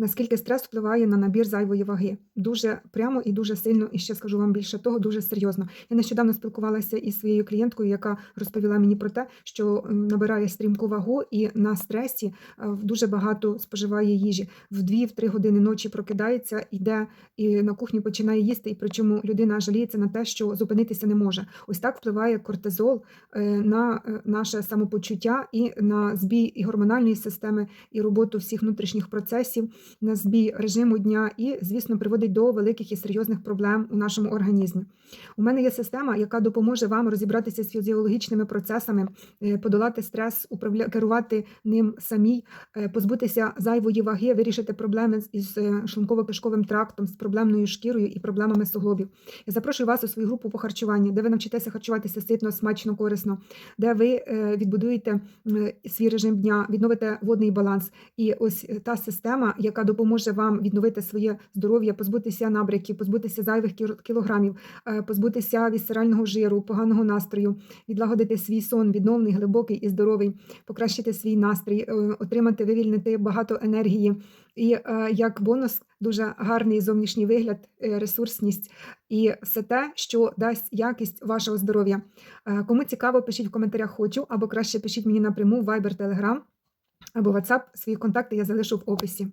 Наскільки стрес впливає на набір зайвої ваги? Дуже прямо і дуже сильно, і ще скажу вам більше того, дуже серйозно. Я нещодавно спілкувалася із своєю клієнткою, яка розповіла мені про те, що набирає стрімку вагу і на стресі е, дуже багато споживає їжі. В 2-3 години ночі прокидається, йде і на кухні починає їсти. І причому людина жаліється на те, що зупинитися не може. Ось так впливає кортизол е, на е, наше самопочуття і на збій і гормональної системи, і роботу всіх внутрішніх процесів, на збій режиму дня, і, звісно, приводить до великих і серйозних проблем у нашому організмі. У мене є система, яка допоможе вам розібратися з фізіологічними процесами, е, подолати стрес, керувати ним самій, е, позбутися зайвої ваги, вирішити проблеми із е, шлунково-кишковим трактом, з проблемною шкірою і проблемами суглобів. Я запрошую вас у свою групу по харчуванню, де ви навчитеся харчуватися ситно, смачно, корисно, де ви відбудуєте свій режим дня, відновите водний баланс. І ось та система, яка допоможе вам відновити своє здоров'я, позбутися набряків, позбутися зайвих кілограмів, е, позбутися вісцерального жиру, поганого настрою, відлагодити свій сон, відновний, глибокий і здоровий, покращити свій настрій, е, отримати, вивільнити багато енергії. І е, як бонус, дуже гарний зовнішній вигляд, ресурсність і все те, що дасть якість вашого здоров'я. Кому цікаво, пишіть в коментарях хочу, або краще пишіть мені напряму в Viber, Telegram або WhatsApp. Свої контакти я залишу в описі.